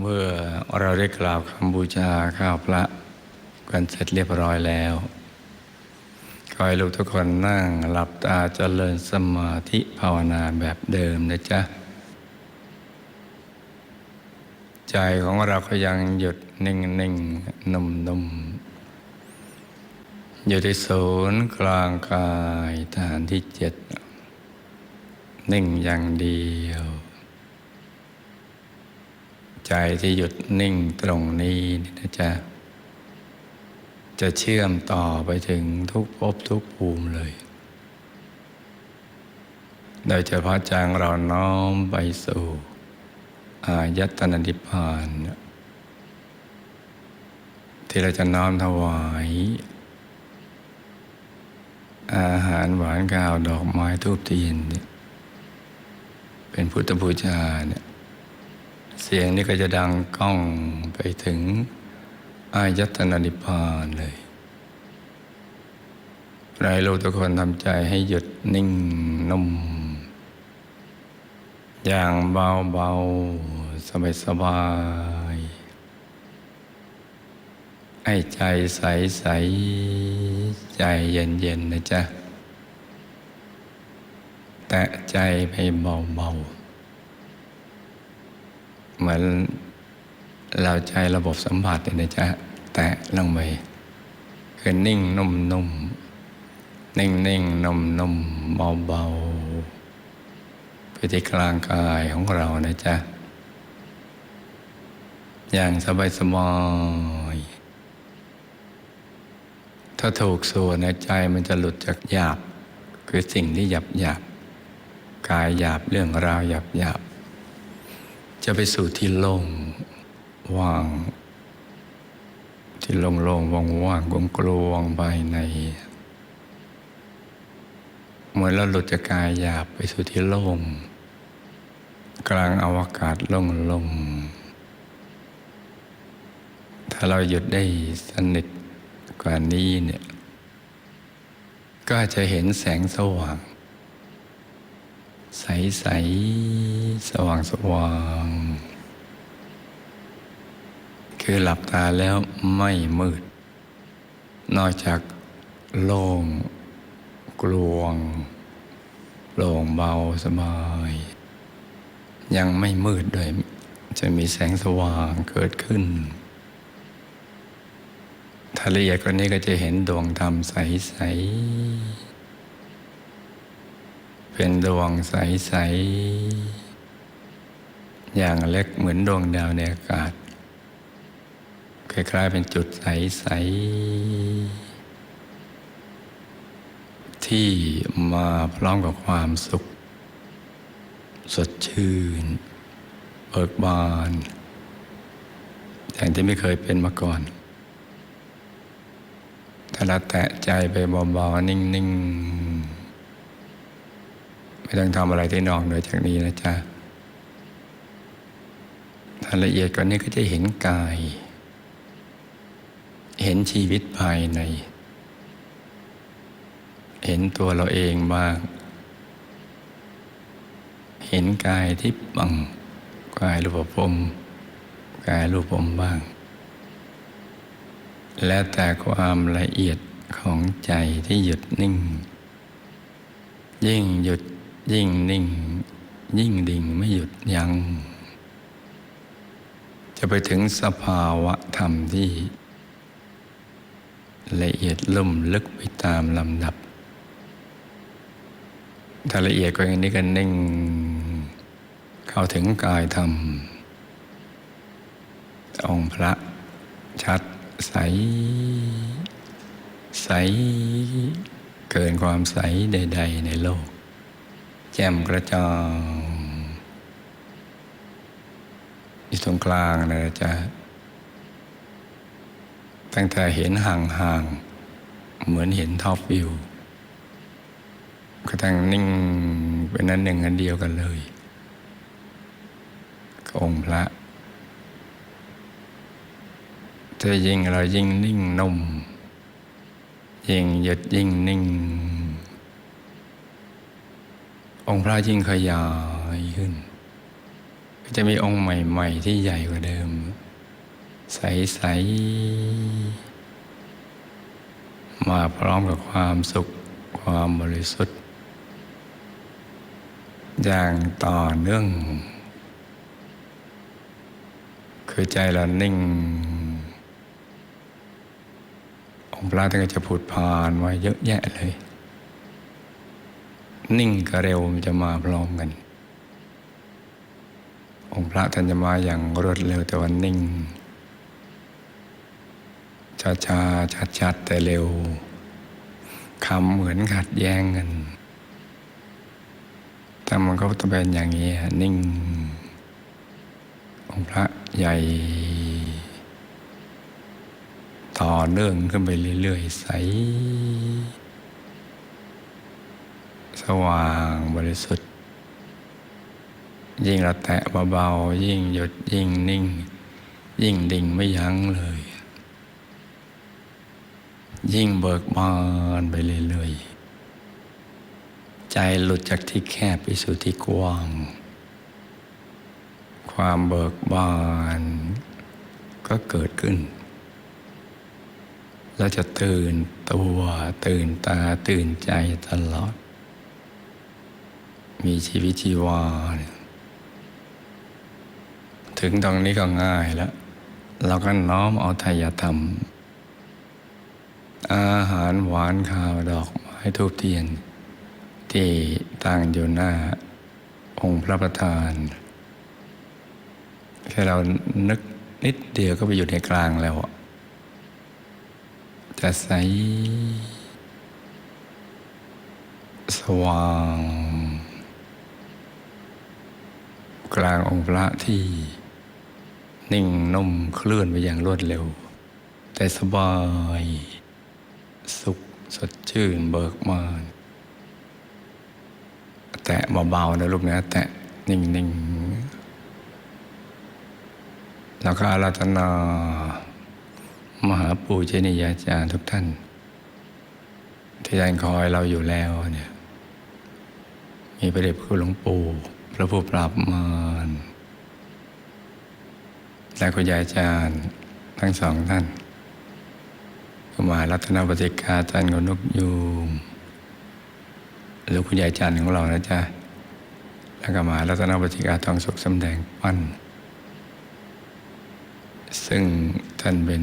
เมื่อเราได้กล่าวคำบูชาข้าวพระกันเสร็จเรียบร้อยแล้วขอให้ลูกทุกคนนั่งหลับตาเจริญสมาธิภาวนาแบบเดิมนะจ๊ะ ใจของเราก็ยังหยุดนิ่งนิ่งนุ่มนุ่มอยู่ที่ศูนย์กลางกายฐานที่เจ็ด นิ่งอย่างเดียว ใจที่หยุดนิ่งตรงนี้นะจ๊ะจะเชื่อมต่อไปถึงทุกภพทุกภูมิเลย โดยเฉพาะจของเราน้อมไปสู่อายตนะนิพพาน ที่เราจะน้อมถวาย อาหารหวานข้าวดอกไม้ทูบเทียนเนี่ยเป็นพุทธบูชาเนี่ย เสียงนี่ก็จะดังก้องไปถึงอายตนะนิพพานเลยไรลูกทุกคนทำใจให้หยุดนิ่งนุ่ม อย่างเบาเบาสบายสบายๆให้ใจใสใสใจเย็นเย็นๆนะจ๊ะ แตะใจไปเบาเบาๆ เหมือนเราใจระบบสัมผัสเนี่ยนะจ๊ะแตะลงไปคือนิ่งนุ่มนุ่มนิ่งนิ่งนุ่มนุ่มเบาเบาไปที่กลางกายของเรานะจ๊ะ อย่างสบายสบายถ้าถูกส่วนในใจมันจะหลุดจากหยาบ คือสิ่งที่หยาบหยาบกายหยาบเรื่องราวหยาบหยาบ จะไปสู่ที่โล่งว่าง ที่โล่งโล่งว่างว่างกลวงกลวงภายใน เหมือนเราหลุดจากกายหยาบไปสู่ที่โล่งกลางอวกาศโล่งลงถ้าเราหยุดได้สนิทกว่านี้เนี่ย ก็จะเห็นแสงสว่าง ใสใสสว่างสว่าง คือหลับตาแล้วไม่มืด นอกจากโล่งกลวงโปร่งเบาสบาย ยังไม่มืดด้วย จะมีแสงสว่างเกิดขึ้นถ้าละเอียดกว่านี้ก็จะเห็นดวงธรรมใสๆ เป็นดวงใส ๆ อย่างเล็กเหมือนดวงดาวในอากาศ คล้าย ๆ เป็นจุดใส ๆ ที่มาพร้อมกับความสุข สดชื่น เบิกบาน อย่างที่ไม่เคยเป็นมาก่อนถ้าเราแตะใจไปเบาๆนิ่ง ๆ ไม่ต้องทำอะไรที่นอกเหนือจากนี้นะจ๊ะถ้าละเอียดกว่านี้ก็จะเห็นกาย เห็นชีวิตภายใน เห็นตัวเราเองบ้างเห็นกายที่บังกายรูปภพกายรูปภพบ้าง แล้วแต่ความละเอียดของใจที่หยุดนิ่ง ยิ่งหยุด ยิ่งนิ่ง ยิ่งดิ่งไม่หยุดยัง้งจะไปถึงสภาวะธรรมที่ ละเอียดลุ่มลึกไปตามลำดับ ถ้าละเอียดกว่านี้ก็นิ่ง เข้าถึงกายธรรม องค์พระชัดใส ใส เกินความใสใด ๆ ในโลก แจ่มกระจ่างอยู่ตรงกลางนะจ๊ะตั้งแต่เห็นห่างๆ เหมือนเห็นท็อปวิวก็ทั้งนิ่งเป็นนั้นหนึ่งอันเดียวกันเลยองค์พระถ้ายิ่งเรายิ่งนิ่งนุ่มยิ่งหยุดยิ่งนิ่ง องค์พระยิ่งขยายขึ้น ก็จะมีองค์ใหม่ ๆ ที่ใหญ่กว่าเดิม ใส ๆ มาพร้อมกับความสุขความบริสุทธิ์ อย่างต่อเนื่อง คือใจเรานิ่ง องค์พระท่านก็จะผุดพานไว้เยอะแยะเลย นิ่งกับเร็วมันจะมาพร้อมกัน องค์พระท่านจะมาอย่างรวดเร็วแต่วันนิ่งช้าช้าชัดชัดๆแต่เร็วคำเหมือนขัดแย้งกันแต่มันก็จะเป็นอย่างนี้นิ่ง องค์พระใหญ่ ต่อเนื่องขึ้นไปเรื่อยๆใส สว่างบริสุทธิ์ ยิ่งเราแตะเบาๆยิ่งหยุดยิ่งนิ่ง ยิ่งดิ่งไม่ยั้งเลย ยิ่งเบิกบานไปเรื่อยๆใจหลุดจากที่แคบไปสู่ที่กว้าง ความเบิกบานก็เกิดขึ้นเราจะตื่นตัวตื่นตาตื่นใจตลอด มีชีวิตชีวา ถึงตรงนี้ก็ง่ายแล้ว เราก็น้อมเอาทายธรรม อาหารหวานข้าวดอกไม้ทูบเทียน ที่ตั้งอยู่หน้า องค์พระประธาน แค่เรานึกนิดเดียวก็ไปอยู่ในกลางแล้วจะใสสว่าง กลางองค์พระที่นิ่งนุ่มเคลื่อนไปอย่างรวดเร็ว แต่สบาย สุขสดชื่นเบิกบานแตะเบาๆนะลูกนะ แตะนิ่งๆ แล้วก็อาราธนา มหาปู่เจนิยาจารย์ทุกท่าน ที่ท่านคอยเราอยู่แล้วเนี่ยมีพระเดชพระคุณหลวงปู่ ระผู้ปราบมารและคุณยายอาจารย์ทั้งสองท่านคุณมารัตนปฏิกาท่านกนกยูงหรือคุณยายอาจารย์ของเรานะจ๊ะแล้วก็มารัตนปฏิกาทองสุขสำแดงปั้น ซึ่งท่านเป็น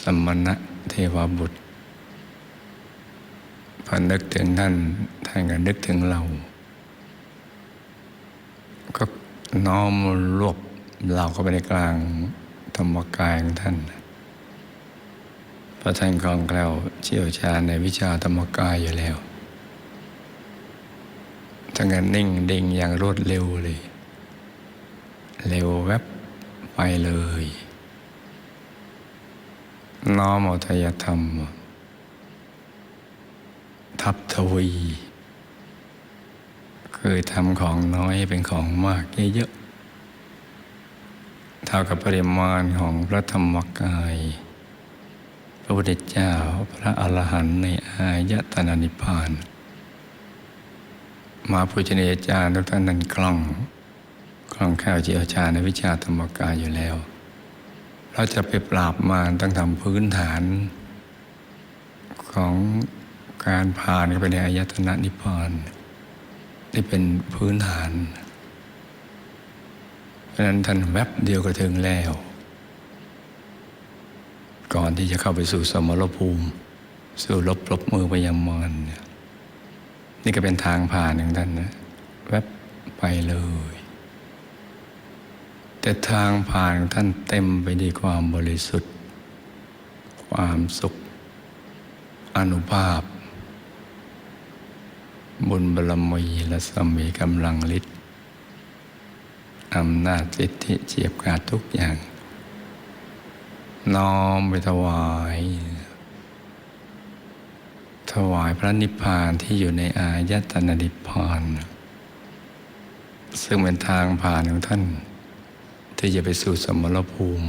สมณะเทวบุตรพอนึกถึงท่านท่านก็นึกถึงเรา ก็น้อมรวบเราเข้าไปในกลางธรรมกายของท่านพระท่านคล่องแคล่วเชี่ยวชาญในวิชาธรรมกายอยู่แล้วทั้งนั้นนิ่งดิ่งอย่างรวดเร็วเลย เร็วแวบไปเลย น้อมอาทายธรรม ทับทวี คือทำของน้อยเป็นของมากเยอะๆเท่ากับปริมาณของพระธรรมกาย พระพุทธเจ้าพระอรหันต์ในอายตนะนิพพาน มาพุชนียาจารย์ทุกท่านนั้นคล่องคล่องแคล่วเจียวชาในวิชาธรรมกายอยู่แล้ว เราจะไปปราบมารต้องทำพื้นฐาน ของการผ่านเข้าไปในอายตนะนิพพาน ที่เป็นพื้นฐาน เพราะนั้นท่านแวบเดียวก็ถึงแล้ว ก่อนที่จะเข้าไปสู่สมรภูมิ สู่ลบปรบมือพยามารนนี่ก็เป็นทางผ่านของท่านนะแวบไปเลย แต่ทางผ่านของท่านเต็มไปด้วยความบริสุทธิ์ ความสุข อนุภาพ บุญบารมีและสมีกำลังฤทธิ์อำนาจสิทธิเจียบขาดทุกอย่าง น้อมไปถวาย ถวายพระนิพพานที่อยู่ในอายตนะนิพพานซึ่งเป็นทางผ่านของท่าน ที่จะไปสู่สมรภูมิ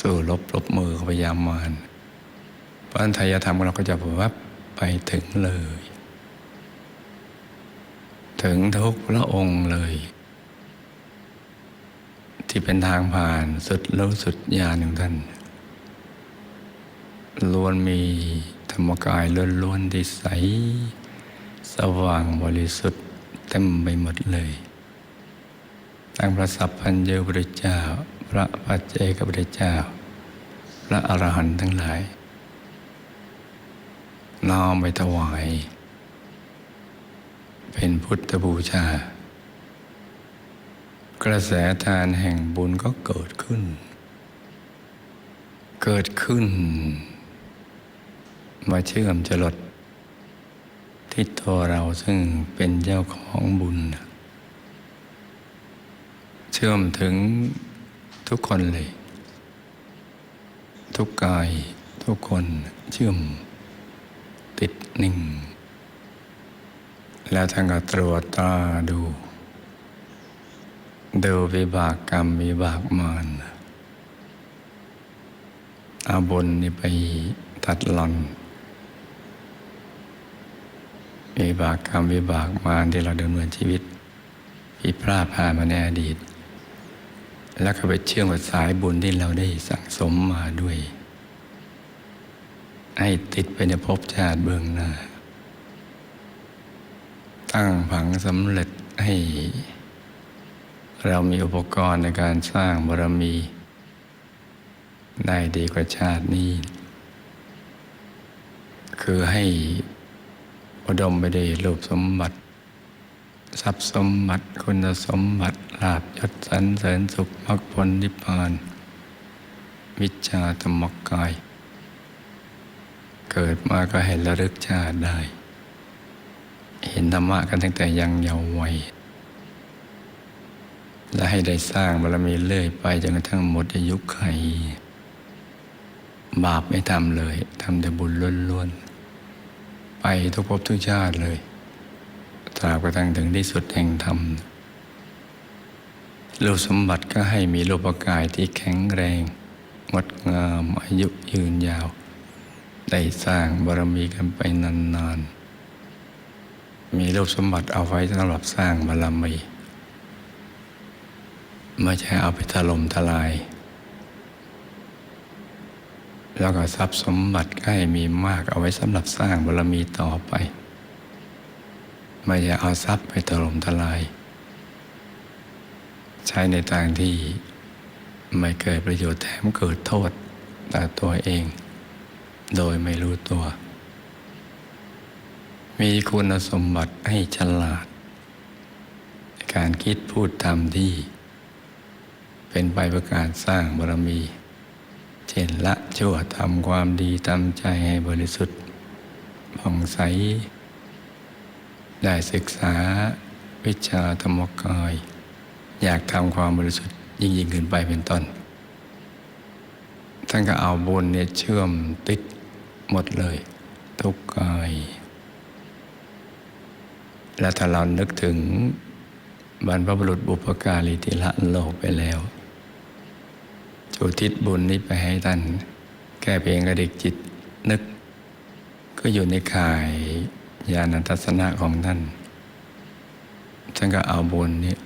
สู่ลบปรบมือพยามารเพราะอันไทยธรรมของเราก็จะวับ ไปถึงเลย ถึงทุกพระองค์เลย ที่เป็นทางผ่านสุดรู้สุดญาณของท่านล้วนมีธรรมกายล้วนๆที่ใส สว่างบริสุทธิ์เต็มไปหมดเลยทั้งพระสัพพัญญุพระเจ้า พระปัจเจกพระเจ้า พระอรหันต์ทั้งหลาย น้อมไปถวาย เป็นพุทธบูชา กระแสทานแห่งบุญก็เกิดขึ้น เกิดขึ้น มาเชื่อมจรดที่ตัวเราซึ่งเป็นเจ้าของบุญ เชื่อมถึงทุกคนเลย ทุกกายทุกคนเชื่อม ติดหนึ่ง แล้วท่านก็ตรวจตาดู ดูวิบากกรรมวิบากมารอาบนนี่ไปตัดหลอนวิบากกรรมวิบากมารที่เราดำเนินชีวิตผิดพลาดผ่านมาในอดีต แล้วก็ไปเชื่อมกับสายบุญที่เราได้สั่งสมมาด้วย ให้ติดไปในภพชาติเบื้องหน้า ตั้งผังสำเร็จให้ เรามีอุปกรณ์ในการสร้างบารมี ได้ดีกว่าชาตินี้ คือให้อุดมไปด้วยรูปสมบัติทรัพย์สมบัติคุณสมบัติลาบยศสรรเสริญสุขมรรคผลนิพพาน วิชาธรรมกาย เกิดมาก็ให้ระลึกชาติได้ เห็นธรรมะกันตั้งแต่ยังเยาว์วัย และให้ได้สร้างบารมีเรื่อยไปจนกระทั่งหมดอายุไข บาปไม่ทำเลยทำแต่บุญล้วนๆ ไปทุกภพทุกชาติเลยตราบกระทั่งถึงที่สุดแห่งธรรมรูปสมบัติก็ให้มีรูปกายที่แข็งแรง งดงามอายุยืนยาว ได้สร้างบารมีกันไปนานๆ มีรูปสมบัติเอาไว้สำหรับสร้างบารมีไม่ใช่เอาไปถล่มทลาย แล้วก็ทรัพย์สมบัติก็ให้มีมากเอาไว้สำหรับสร้างบารมีต่อไป ไม่ใช่เอาทรัพย์ไปถล่มทลาย ใช้ในทางที่ไม่เกิดประโยชน์แถมเกิดโทษต่อตัวเอง โดยไม่รู้ตัว มีคุณสมบัติให้ฉลาด ในการคิดพูดทำที่ เป็นไปประการสร้างบารมี เช่นละชั่วทำความดีทำใจให้บริสุทธิ์ผ่องใส ได้ศึกษาวิชาธรรมกาย อยากทำความบริสุทธิ์ยิ่งยิ่งขึ้นไปเป็นต้นท่านก็เอาบุญเนี่ยเชื่อมติด หมดเลย ทุกกาย และถ้าเรานึกถึงบรรพบุรุษบุพการีที่ละโลกไปแล้วจุทิศบุญนี้ไปให้ท่านแค่เพียงกระดิกจิตนึก ก็อยู่ในข่ายญาณทัศนะของท่านท่านก็เอาบุญนี้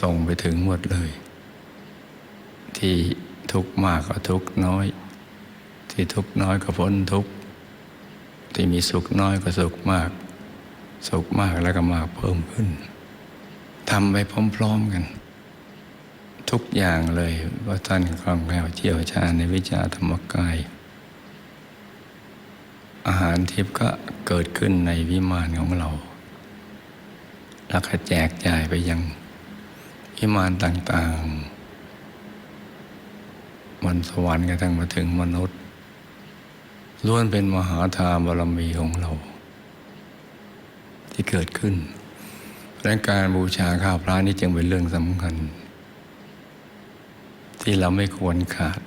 ส่งไปถึงหมดเลย ที่ทุกมากก็ทุกน้อย ที่ทุกข์น้อยก็พ้นทุกข์ที่มีสุขน้อยก็สุขมาก สุขมากแล้วก็มากเพิ่มขึ้นทำไปพร้อมๆกัน ทุกอย่างเลยว่าท่านคล่องแคล่วเชี่ยวชาญในวิชาธรรมกาย อาหารทิพย์ก็เกิดขึ้นในวิมานของเรา แล้วก็แจกจ่ายไปยังวิมานต่างๆบนสวรรค์กระทั่งมาถึงมนุษย์ ล้วนเป็นมหาทานบารมีของเรา ที่เกิดขึ้น และการบูชาข้าวพระนี่จึงเป็นเรื่องสำคัญ ที่เราไม่ควรขาด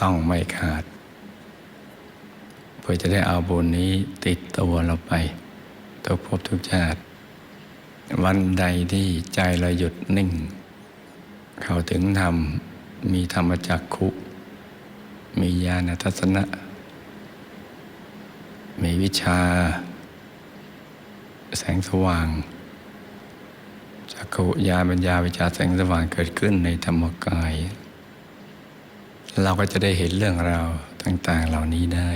ต้องไม่ขาด เพื่อจะได้เอาบุญนี้ติดตัวเราไปทุกภพทุกชาติ วันใดที่ใจเราหยุดนิ่ง เข้าถึงธรรมมีธรรมจักขุ มีญาณทัศนะ มีวิชา แสงสว่างจักขุญาณปัญญาวิชาแสงสว่างเกิดขึ้นในธรรมกาย เราก็จะได้เห็นเรื่องราวต่าง ๆ เหล่านี้ได้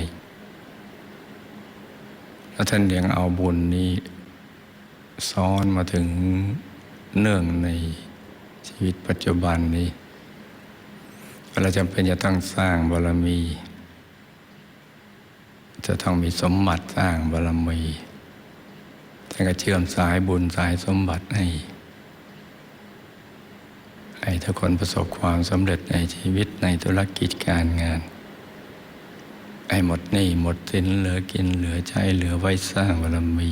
แล้วท่านยังเอาบุญนี้ ซ้อนมาถึงเนื่องในชีวิตปัจจุบันนี้ เราจำเป็นจะต้องสร้างบารมี จะต้องมีสมบัติสร้างบารมีท่านก็เชื่อมสายบุญสายสมบัติให้ให้ทุกคนประสบความสำเร็จในชีวิตในธุรกิจการงานให้หมดหนี้หมดสินเหลือกินเหลือใช้เหลือไว้สร้างบารมี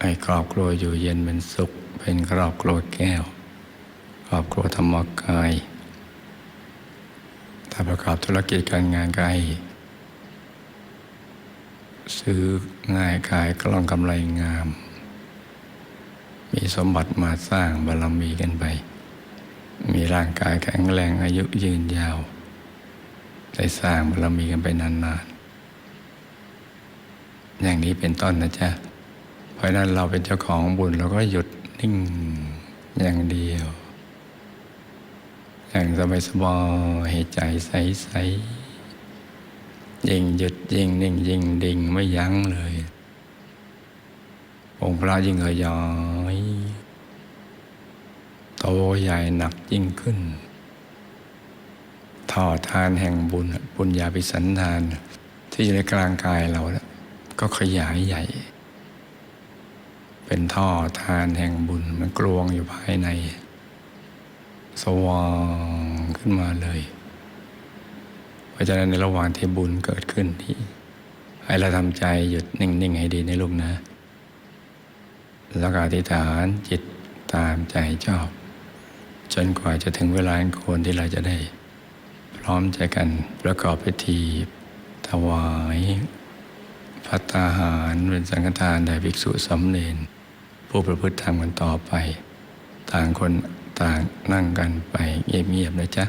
ให้ครอบครัวอยู่เย็นเป็นสุข เป็นครอบครัวแก้ว ครอบครัวธรรมกาย ถ้าประกอบธุรกิจการงานก็ให้ซื้อง่ายขายกล้องกำไรงาม มีสมบัติมาสร้างบารมีกันไป มีร่างกายแข็งแรงอายุยืนยาวได้สร้างบารมีกันไปนานๆ อย่างนี้เป็นต้นนะจ๊ะ เพราะนั้นเราเป็นเจ้าของบุญเราก็หยุดนิ่งอย่างเดียว อย่างสบายสบายใจใสๆยิ่งหยุดยิ่งนิ่งยิ่งดิ่งไม่ยั้งเลย องค์พระยิ่งขยายโตใหญ่หนักยิ่งขึ้นท่อทานแห่งบุญบุญญาภิสันทาน ที่อยู่ในกลางกายเราน่ะก็ขยายใหญ่ เป็นท่อทานแห่งบุญมันกลวงอยู่ภายใน สว่างขึ้นมาเลยเพราะฉะนั้นในระหว่างที่บุญเกิดขึ้นที่ให้เราทำใจหยุดนิ่ง ๆ ให้ดีในลูกนะ แล้วก็อธิษฐานจิตตามใจชอบ จนกว่าจะถึงเวลาอควรที่เราจะได้ พร้อมใจกันประกอบพิธี ถวายพัตตาหารเป็นสังฆทานแด่ภิกษุสำเนนผู้ประพฤติธรรมกันต่อไป ต่างคน ต่างนั่งกันไปเงียบๆนะจ๊ะ